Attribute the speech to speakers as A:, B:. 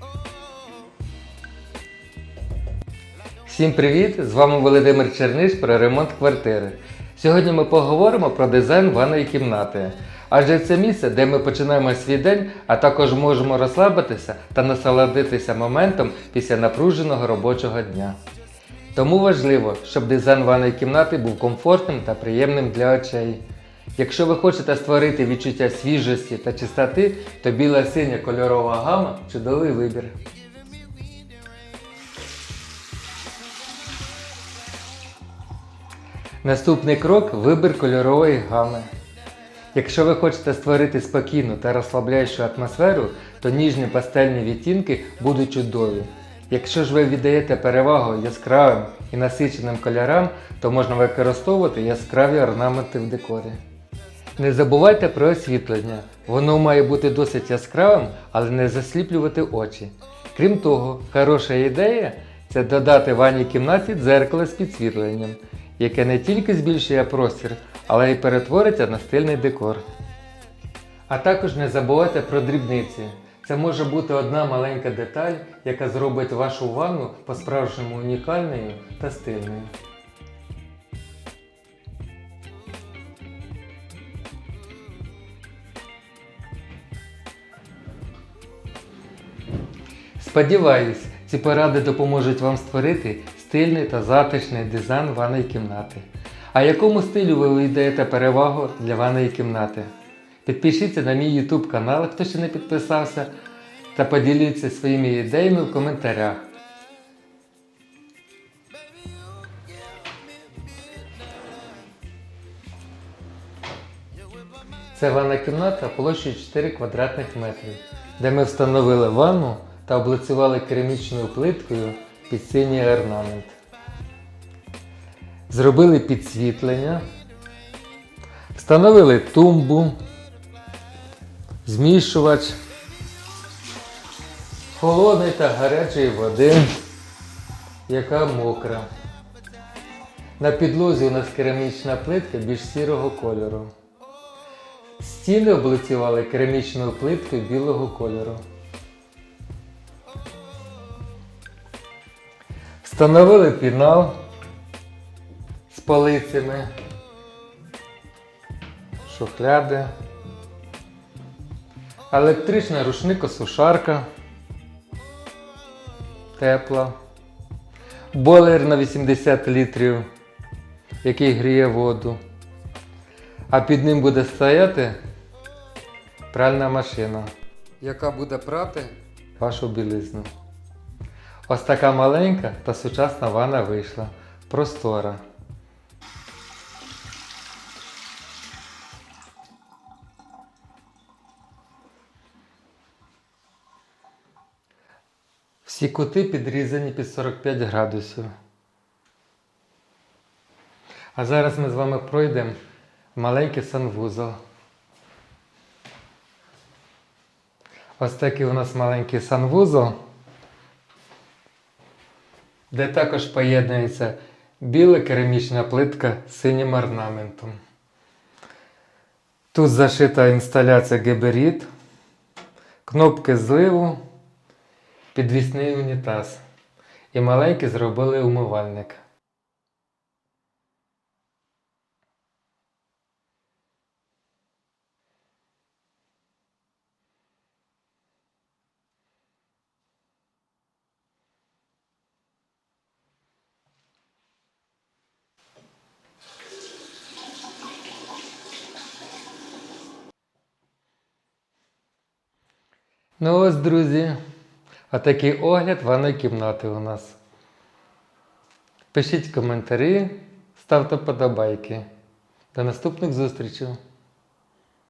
A: Oh.
B: Всім привіт! З вами Володимир Черниш про ремонт квартири. Сьогодні ми поговоримо про дизайн ванної кімнати. Адже це місце, де ми починаємо свій день, а також можемо розслабитися та насолодитися моментом після напруженого робочого дня. Тому важливо, щоб дизайн ванної кімнати був комфортним та приємним для очей. Якщо ви хочете створити відчуття свіжості та чистоти, то біла синя кольорова гама чудовий вибір. Наступний крок вибір кольорової гами. Якщо ви хочете створити спокійну та розслабляючу атмосферу, то ніжні пастельні відтінки будуть чудові. Якщо ж ви віддаєте перевагу яскравим і насиченим кольорам, то можна використовувати яскраві орнаменти в декорі. Не забувайте про освітлення. Воно має бути досить яскравим, але не засліплювати очі. Крім того, хороша ідея це додати ванній кімнаті дзеркало з підсвітленням, яке не тільки збільшує простір, але й перетвориться на стильний декор. А також не забувайте про дрібниці. Це може бути одна маленька деталь, яка зробить вашу ванну по-справжньому унікальною та стильною. Сподіваюсь, ці поради допоможуть вам створити стильний та затишний дизайн ванної кімнати. А якому стилю ви віддаєте перевагу для ванної кімнати? Підпишіться на мій YouTube канал, хто ще не підписався, та поділіться своїми ідеями в коментарях. Це ванна кімната площею 4 квадратних метрів, де ми встановили ванну та облицювали керамічною плиткою під синій орнамент. Зробили підсвітлення, встановили тумбу, змішувач, холодної та гарячої води, яка мокра. На підлозі у нас керамічна плитка більш сірого кольору. Стіни облицювали керамічною плиткою білого кольору. Встановили пінал полицями, шухляди, електрична рушникосушарка, тепла, бойлер на 80 літрів, який гріє воду а під ним буде стояти пральна машина, яка буде прати вашу білизну. Ось така маленька та сучасна ванна вийшла. Простора. Всі кути підрізані під 45 градусів. А зараз ми з вами пройдемо маленький санвузол. Ось такий у нас маленький санвузол, де також поєднується біла керамічна плитка з синім орнаментом. Тут зашита інсталяція геберіт, кнопки зливу, підвісний унітаз. І маленький зробили умивальник. Ну ось, друзі, отакий огляд ванної кімнати у нас. Пишіть коментарі, ставте подобайки. До наступних зустрічей!